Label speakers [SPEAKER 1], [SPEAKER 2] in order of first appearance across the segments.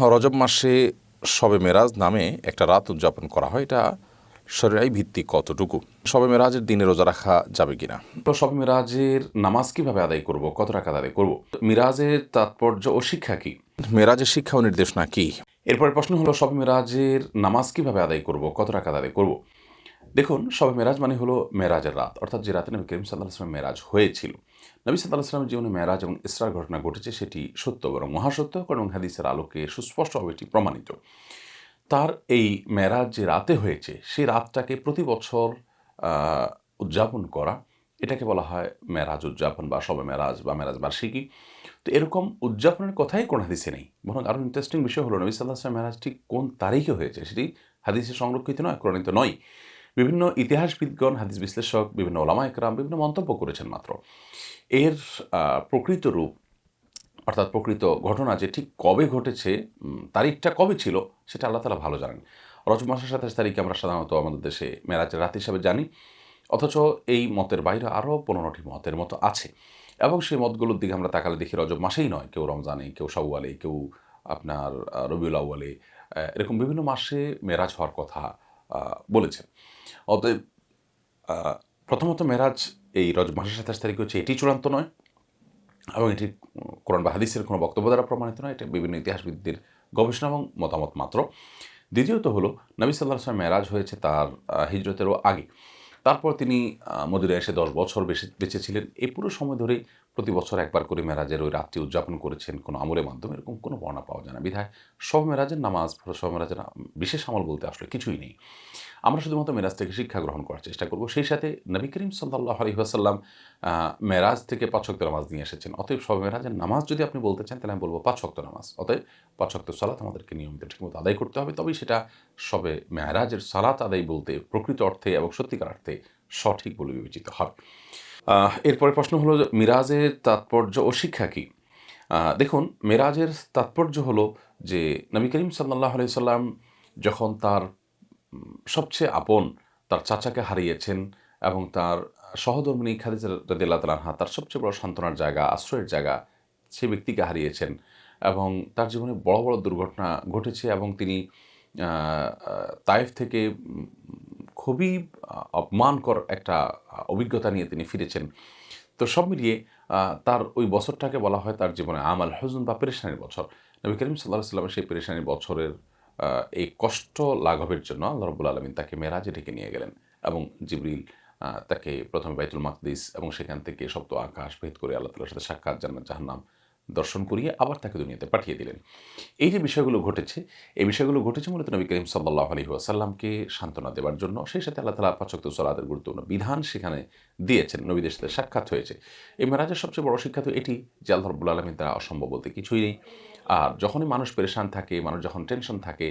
[SPEAKER 1] রজব মাসে শবে মেরাজ নামে একটা রাত উদযাপন করা হয় এটা শরীরাই ভিত্তি কতটুকু? শবে মেরাজের দিনে রোজা রাখা যাবে কিনা? তো শবে মেরাজের নামাজ কীভাবে আদায় করব? কত টাকা আদায় করব? মিরাজের তাৎপর্য ও শিক্ষা কি? মেরাজের শিক্ষা ও নির্দেশনা কি? এরপরে প্রশ্ন হলো শবে মেরাজের নামাজ কীভাবে আদায় করব? কত টাকা আদায় করব? দেখুন শবে মেরাজ মানে হলো মেরাজের রাত অর্থাৎ যে রাতে নবী করিম সাল্লাহ আসলাম মেরাজ হয়েছিল। নবী সাল্লাহ আসলামের জীবনে মেরাজ এবং ইসরার ঘটনা ঘটেছে, সেটি সত্য বরং মহাসত্য এবং হাদিসের আলোকে সুস্পষ্টভাবে এটি প্রমাণিত। তার এই মেরাজ যে রাতে হয়েছে সেই রাতটাকে প্রতি বছর উদযাপন করা, এটাকে বলা হয় মেরাজ উদযাপন বা শবে মেরাজ বা মেরাজ বার্ষিকী। তো এরকম উদযাপনের কথাই কোন হাদিসে নেই। বরং আরও ইন্টারেস্টিং বিষয় হলো, নবী সাল্লাহ মেরাজ ঠিক কোন তারিখে হয়েছে, সেটি হাদিসে সংরক্ষিত নয়, প্রণীত নয়। বিভিন্ন ইতিহাসবিদগণ, হাদিস বিশ্লেষক, বিভিন্ন ওলামা একরাম, বিভিন্ন মন্তব্য করেছেন মাত্র। এর প্রকৃত রূপ, অর্থাৎ প্রকৃত ঘটনা যে ঠিক কবে ঘটেছে তারিখটা কবে ছিল, সেটা আল্লাহ তালা ভালো জানেন। রজব মাসের সাতাশ তারিখে আমরা সাধারণত আমাদের দেশে মেরাজের রাত হিসাবে জানি, অথচ এই মতের বাইরে আরও পনেরোটি মতের মতো আছে। এবং সেই মতগুলোর দিকে আমরা তাকালে দেখি রজব মাসেই নয়, কেউ রমজানে, কেউ শাওয়ালে, কেউ আপনার রবিউল আউ্বালে এরকম বিভিন্ন মাসে মেরাজ হওয়ার কথা বলেছেন অতএব প্রথমত মেরাজ এই রজ মাসের সাতাশ তারিখ হচ্ছে এটি চূড়ান্ত নয় এবং এটি কোরআন বা হাদিসের কোনো বক্তব্য দ্বারা প্রমাণিত নয়। এটা বিভিন্ন ইতিহাসবিদদের গবেষণা এবং মতামত মাত্র। দ্বিতীয়ত হলো, নবী সাল্লাহ আসলাম মেরাজ হয়েছে তার হিজরতেরও আগে। তারপর তিনি মদিরে এসে দশ বছর বেশি, বেঁচে ছিলেন। এই পুরো সময় ধরেই প্রতি বছর একবার করে মেরাজের ওই রাত্রি উদযাপন করেছেন কোনো আমলের মাধ্যমে, এরকম কোনো বর্ণনা পাওয়া যায় না। বিধায় সব মেরাজের নামাজ, সব মেরাজের বিশেষ আমল বলতে আসলে কিছুই নেই। আমরা শুধুমাত্র মেরাজ থেকে শিক্ষা গ্রহণ করার চেষ্টা করব। সেই সাথে নবী করিম সাল্লাহ আলী আসাল্লাম মেরাজ থেকে পাঁচক্ত নামাজ নিয়ে এসেছেন। অতএব সব মেরাজের নামাজ যদি আপনি বলতে চান, তাহলে আমি বলব পাঁচক্ত নামাজ। অতএব পাঁচক্ত সালাত আমাদেরকে নিয়মিত ঠিকমতো আদায় করতে হবে। তবেই সেটা সবে মেরাজের সালাত আদায় বলতে প্রকৃত অর্থে এবং সত্যিকার অর্থে সঠিক বলে বিবেচিত হবে। এরপরে প্রশ্ন হলো মিরাজের তাৎপর্য ও শিক্ষা কী? দেখুন, মেরাজের তাৎপর্য হলো যে নবী করিম সাল্লাহ আলি সাল্লাম যখন তার সবচেয়ে আপন তার চাচাকে হারিয়েছেন এবং তার সহধর্মিনী খাদিজা রদিল্লাহ তালাহা তার সবচেয়ে বড় সান্ত্বনার জায়গা, আশ্রয়ের জায়গা, সে ব্যক্তিকে হারিয়েছেন এবং তার জীবনে বড় বড় দুর্ঘটনা ঘটেছে এবং তিনি তায়েফ থেকে খুবই অপমানকর একটা অভিজ্ঞতা নিয়ে তিনি ফিরেছেন। তো সব মিলিয়ে তার ওই বছরটাকে বলা হয় তার জীবনে আমাল হজুন বা পেরেশানির বছর। নবী করিম সাল্লাহ সাল্লামের সেই পেরেশানির বছরের এই কষ্ট লাঘবের জন্য আল্লাহ রবুল আলমিন তাকে মেরাজে ডেকে নিয়ে গেলেন এবং জিবরিল তাকে প্রথমে বাইতুল মাকদিস এবং সেখান থেকে সপ্ত আকাশ ভেদ করে আল্লাহ তালার সাথে সাক্ষাৎ জান্নাত জাহান্নাম দর্শন করিয়ে আবার তাকে দুনিয়াতে পাঠিয়ে দিলেন। এই যে বিষয়গুলো ঘটেছে, এই বিষয়গুলো ঘটেছে মূলত নবী করিম সাল্লাহ আলী আসাল্লামকে সান্ত্বনা দেওয়ার জন্য। সেই সাথে আল্লাহ তালা পাচক্ত সলাদের গুরুত্বপূর্ণ বিধান সেখানে দিয়েছেন, নবীদের সাথে সাক্ষাৎ হয়েছে। এই মেরাজের সবচেয়ে বড় শিক্ষা তো এটি যে আল্লাহ রব্বুল আলমীর তারা অসম্ভব বলতে কিছুই নেই। আর যখনই মানুষ পেরেশান থাকে, মানুষ যখন টেনশন থাকে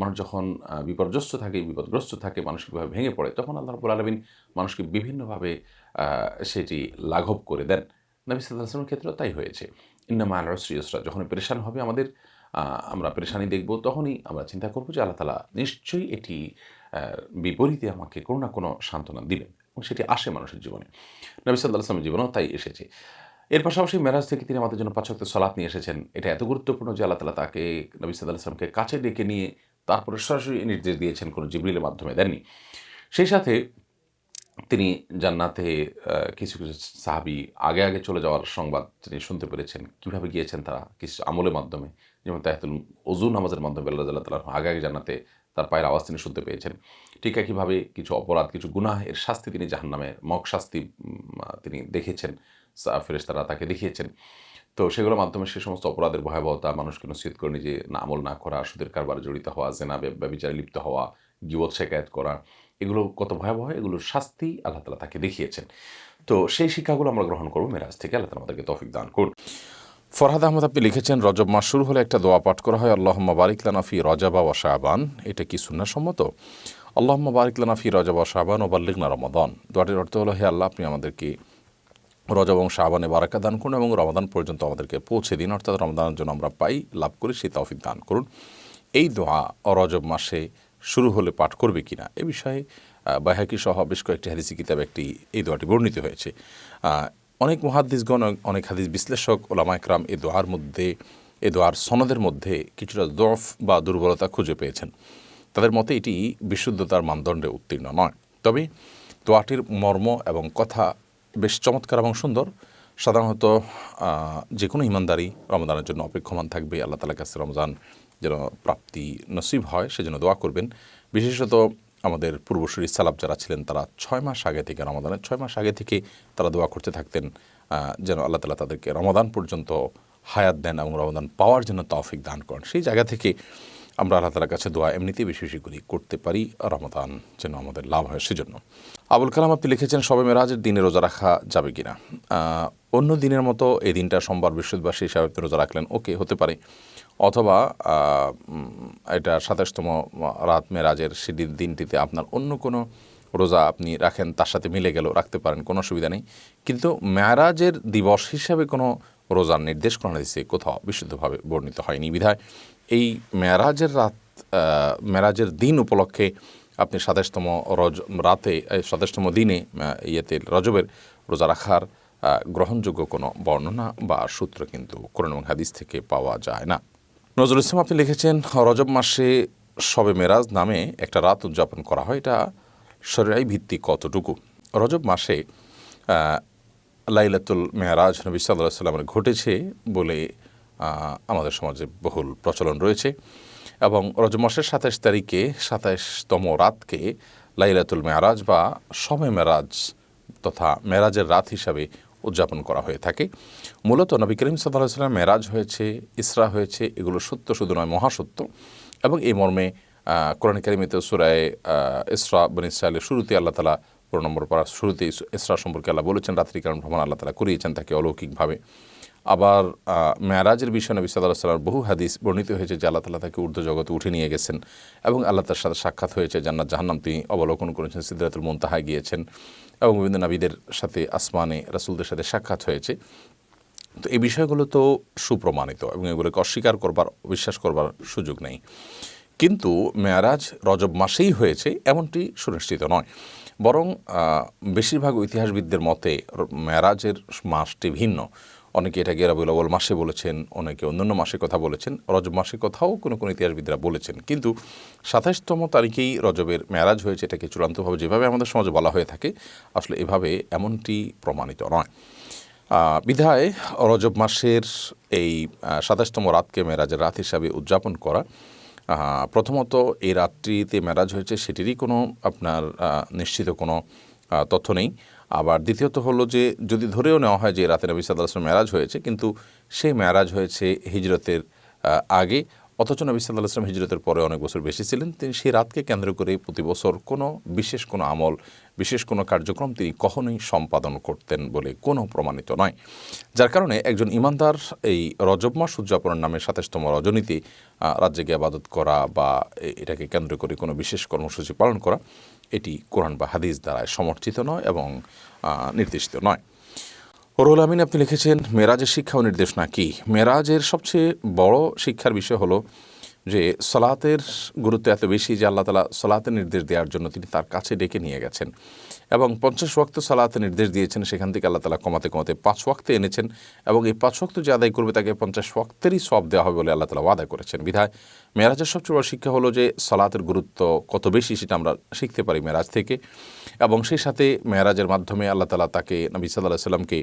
[SPEAKER 1] মানুষ যখন বিপর্যস্ত থাকে, বিপদগ্রস্ত থাকে মানসিকভাবে ভেঙে পড়ে, তখন আল্লাহ রব্বুল আলমিন মানুষকে বিভিন্নভাবে সেটি লাঘব করে দেন। নবী সাল্লাহ আসলামের ক্ষেত্রেও তাই হয়েছে। ইন্নামা আল ইসরা যখন পেরেশান হবে আমাদের আমরা পেরেশানি দেখব, তখনই আমরা চিন্তা করব যে আল্লাহ তালা নিশ্চয়ই এটি বিপরীতে আমাকে কোনো না কোনো সান্ত্বনা দিবেন এবং সেটি আসে মানুষের জীবনে। নবী সাল্লাহ আসলামের জীবনেও তাই এসেছে। এর পাশাপাশি মেরাজ থেকে তিনি আমাদের জন্য পাঁচক্ত সলাৎ নিয়ে এসেছেন। এটা এত গুরুত্বপূর্ণ যে আল্লাহ তালা তাকে নবী সাল্লাহ আসলামকে কাছে ডেকে নিয়ে তারপরে সরাসরি নির্দেশ দিয়েছেন, কোনো জিবরিলের মাধ্যমে দেননি। সেই সাথে তিনি জান্নাতে কিছু কিছু সাহাবি আগে আগে চলে যাওয়ার সংবাদ তিনি শুনতে পেরেছেন। কীভাবে গিয়েছেন তারা? কিছু আমলের মাধ্যমে। যেমন তাহাতুল অজু নামাজের মাধ্যমে আল্লাহ তাল্লাহ তালাহ আগে আগে জান্নাতে তার পায়ের আওয়াজ তিনি শুনতে পেয়েছেন। ঠিক একইভাবে কিছু অপরাধ, কিছু গুনাহ এর শাস্তি তিনি জাহান্নামে, মক শাস্তি তিনি দেখেছেন। ফেরেস তারা তাকে দেখিয়েছেন। তো সেগুলোর মাধ্যমে সে সমস্ত অপরাধের ভয়াবহতা, মানুষকে নসিহত করে নিজে আমল না করা, সুদের কারবারে জড়িত হওয়া, জেনা, ব্যবচারে লিপ্ত হওয়া, গিবত শেখায়ত করা এগুলো কত ভয়াবহ এগুলোর শাস্তি আল্লাহ তালা তাকে দেখিয়েছেন। তো সেই শিক্ষাগুলো আমরা গ্রহণ করব, মেরাজ থেকে আল্লাহ তালা আমাদেরকে তৌফিক দান করুন। ফরহাদ আহমদ, আপনি লিখেছেন, রজব মাস শুরু হলে একটা দোয়া পাঠ করা হয়, আল্লাহম্মা বারিক লানাফি রজাবা ওয়া শাহবান এটা কি সুন্নাসম্মত আল্লাহম্মা বারিক লানাফি রজাবা শাহবান ও বাল্লিগনা রমাদান। দোয়াটির অর্থ হলো, হে আল্লাহ, আপনি আমাদেরকে রজব এবং শাহবানে বারাকা দান করুন এবং রমাদান পর্যন্ত আমাদেরকে পৌঁছে দিন। অর্থাৎ রমাদানের জন্য আমরা পাই, লাভ করি, সেই তৌফিক দান করুন। এই দোয়া, রজব মাসে শুরু হলে পাঠ করবে কিনা? এ বিষয়ে বাহাকি সহ বেশ কয়েকটি হাদিসি কিতাব একটি, এই দোয়াটি বর্ণিত হয়েছে। অনেক মহাদ্দিসগণ, অনেক হাদিস বিশ্লেষক, ওলামা একরাম এই দোয়ার মধ্যে,
[SPEAKER 2] এ দোয়ার সনদের মধ্যে কিছুটা দফ বা দুর্বলতা খুঁজে পেয়েছেন। তাদের মতে এটি বিশুদ্ধতার মানদণ্ডে উত্তীর্ণ নয়। তবে দোয়াটির মর্ম এবং কথা বেশ চমৎকার এবং সুন্দর। সাধারণত যে কোনো ইমানদারি রমজানের জন্য অপেক্ষমান থাকবে। আল্লাহ তালার কাছে রমজান যেন প্রাপ্তি নসিব হয়, সেজন্য দোয়া করবেন। বিশেষত আমাদের পূর্বসূরি সালাব যারা ছিলেন, তারা ছয় মাস আগে থেকে রমাদানের ছয় মাস আগে থেকে তারা দোয়া করতে থাকতেন যেন আল্লাহ তালা তাদেরকে রমাদান পর্যন্ত হায়াত দেন এবং রমাদান পাওয়ার জন্য তৌফিক দান করেন। সেই জায়গা থেকে আমরা আল্লাহ তালার কাছে দোয়া এমনিতেই বেশি বেশি করি, করতে পারি রমাদান যেন আমাদের লাভ হয় সেজন্য। আবুল কালাম আপনি লিখেছেন, সবে মেরাজের দিনে রোজা রাখা যাবে কিনা? অন্য দিনের মতো এই দিনটা সোমবার, বৃহস্পতিবার সেই হিসাবে রোজা রাখলেন, ওকে, হতে পারে। অথবা এটা সাতাশতম রাত মেরাজের সেদিন দিনটিতে আপনার অন্য কোনো রোজা আপনি রাখেন, তার সাথে মিলে গেল, রাখতে পারেন, কোনো অসুবিধা নেই। কিন্তু মেরাজের দিবস হিসাবে কোনো রোজার নির্দেশ করা দিচ্ছে কোথাও বিশুদ্ধভাবে বর্ণিত হয়নি বিধায়। এই মেরাজের রাত মেরাজের দিন উপলক্ষে আপনি সাতাশতম রজ, রাতে সাতাশতম দিনে ইয়েতে রজবের রোজা রাখার গ্রহণযোগ্য কোনো বর্ণনা বা সূত্র কিন্তু কোরআন এবং হাদিস থেকে পাওয়া যায় না। নজরুল ইসলাম, আপনি লিখেছেন, রজব মাসে শবে মেরাজ নামে একটা রাত উদযাপন করা হয়। এটা শরীরাই ভিত্তি কতটুকু? রজব মাসে লাইলাতুল মেয়ারাজ নবী সাল্লাহ সাল্লামের ঘটেছে বলে আমাদের সমাজে বহুল প্রচলন রয়েছে এবং রজব মাসের সাতাশ তারিখে সাতাশতম রাতকে লাইলাতুল মেয়ারাজ বা শবে মেরাজ তথা মেরাজের রাত হিসাবে উদযাপন করা হয়ে থাকে। মূলত নবী করিম সাল্লাহ মেরাজ হয়েছে, ইসরা হয়েছে, এগুলো সত্য, শুধু নয় মহাসত্য। এবং এই মর্মে কোরআন কারিমেতে সুরায় ইসরা বন ইসরায়েলের শুরুতে আল্লাহ তালা পুরো নম্বর পড়া শুরুতে ইস- ইসরা সম্পর্কে আল্লাহ বলেছেন রাত্রিকালীন ভ্রমণ আল্লাহ তালা করিয়েছেন তাকে অলৌকিকভাবে। আবার মেয়ারাজের বিষয়ে নবী সাল্লাহ সাল্লাম বহু হাদিস বর্ণিত হয়েছে যে আল্লাহ তালা তাকে ঊর্ধ্ব জগতে উঠে নিয়ে গেছেন এবং আল্লাহ তার সাথে সাক্ষাৎ হয়েছে, জান্নাত, জাহান্নাম তিনি অবলোকন করেছেন সিদ্ধাতুল মুনতাহায় গিয়েছেন এবং বিভিন্ন নাবিদের সাথে, আসমানে রাসুলদের সাথে সাক্ষাৎ হয়েছে। তো এই বিষয়গুলো তো সুপ্রমাণিত এবং এগুলোকে অস্বীকার করবার, বিশ্বাস করবার সুযোগ নেই। কিন্তু মেয়ারাজ রজব মাসেই হয়েছে, এমনটি সুনিশ্চিত নয়। বরং বেশিরভাগ ইতিহাসবিদদের মতে মেয়ারাজের মাসটি ভিন্ন। অনেকে এটাকে রবিউল আউয়াল মাসে বলেছেন, অনেকে অন্যান্য মাসে কথা বলেছেন, রজব মাসের কথাও কোনো কোনো ইতিহাসবিদরা বলেছেন। কিন্তু সাতাশতম তারিখেই রজবের ম্যারাজ হয়েছে, এটাকে চূড়ান্তভাবে যেভাবে আমাদের সমাজে বলা হয়ে থাকে, আসলে এভাবে এমনটি প্রমাণিত নয়। বিধায় রজব মাসের এই সাতাশতম রাতকে মেরাজের রাত হিসাবে উদযাপন করা প্রথমত এই রাত্রিতে মেরাজ হয়েছে, সেটিরই কোনো আপনার নিশ্চিত কোনো তথ্য নেই। আবার দ্বিতীয়ত হলো যে, যদি ধরেও নেওয়া হয় যে, রাতে নবী সাল্লাহ মেরাজ হয়েছে, কিন্তু সেই মেরাজ হয়েছে হিজরতের আগে, অথচ নবী সাল্লাহ আসলাম হিজরতের পরে অনেক বছর বেশি ছিলেন, তিনি সেই রাতকে কেন্দ্র করে প্রতি বছর কোনো বিশেষ কোনো আমল, বিশেষ কোনো কার্যক্রম তিনি কখনোই সম্পাদন করতেন বলে কোনো প্রমাণিত নয়। যার কারণে একজন ইমানদার এই রজব মাস উদযাপনের নামে সাতাশতম রজনীতি রাজ্যে গিয়ে আবাদত করা বা এটাকে কেন্দ্র করে কোনো বিশেষ কর্মসূচি পালন করা এটি কোরআন বা হাদিস দ্বারায় সমর্থিত নয় এবং নির্দেশিত নয়। রুহুল আমিন, আপনি লিখেছেন, মেরাজের শিক্ষা ও নির্দেশনা কী মেরাজের সবচেয়ে বড় শিক্ষার বিষয় হলো যে, সলাতের গুরুত্ব এত বেশি যে, আল্লাহ তালা সলাতের নির্দেশ দেওয়ার জন্য তিনি তার কাছে ডেকে নিয়ে গেছেন। এবং পঞ্চাশ ওয়াক্ত সালাতে নির্দেশ দিয়েছেন। সেখান থেকে আল্লাহ তালা কমাতে কমাতে পাঁচ ওয়াক্তে এনেছেন এবং এই পাঁচ ওয়াক্ত যে আদায় করবে তাকে পঞ্চাশ ওয়াক্তেরই সব দেওয়া হবে বলে আল্লাহ তালা ওয়াদা করেছেন। বিধায় মেরাজের সবচেয়ে বড় শিক্ষা হলো যে সালাতের গুরুত্ব কত বেশি সেটা আমরা শিখতে পারি মেরাজ থেকে এবং সেই সাথে মেরাজের মাধ্যমে আল্লাহ তালা তাকে নবী সাল্লাহ সাল্লামকে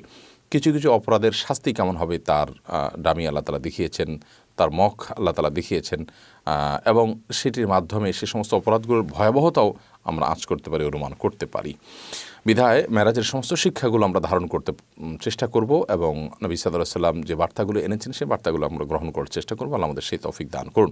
[SPEAKER 2] কিছু কিছু অপরাধের শাস্তি কেমন হবে তার ডামি আল্লাহ তালা দেখিয়েছেন, তার মখ আল্লাহ তালা দেখিয়েছেন এবং সেটির মাধ্যমে সে সমস্ত অপরাধগুলোর ভয়াবহতাও আমরা আঁচ করতে পারি, অনুমান করতে পারি। বিধায় মেরাজের সমস্ত শিক্ষাগুলো আমরা ধারণ করতে চেষ্টা করব এবং নবী সাল্লাহ সাল্লাম যে বার্তাগুলো এনেছেন সেই বার্তাগুলো আমরা গ্রহণ করার চেষ্টা করব। আল্লাহ আমাদের সেই তৌফিক দান করুন।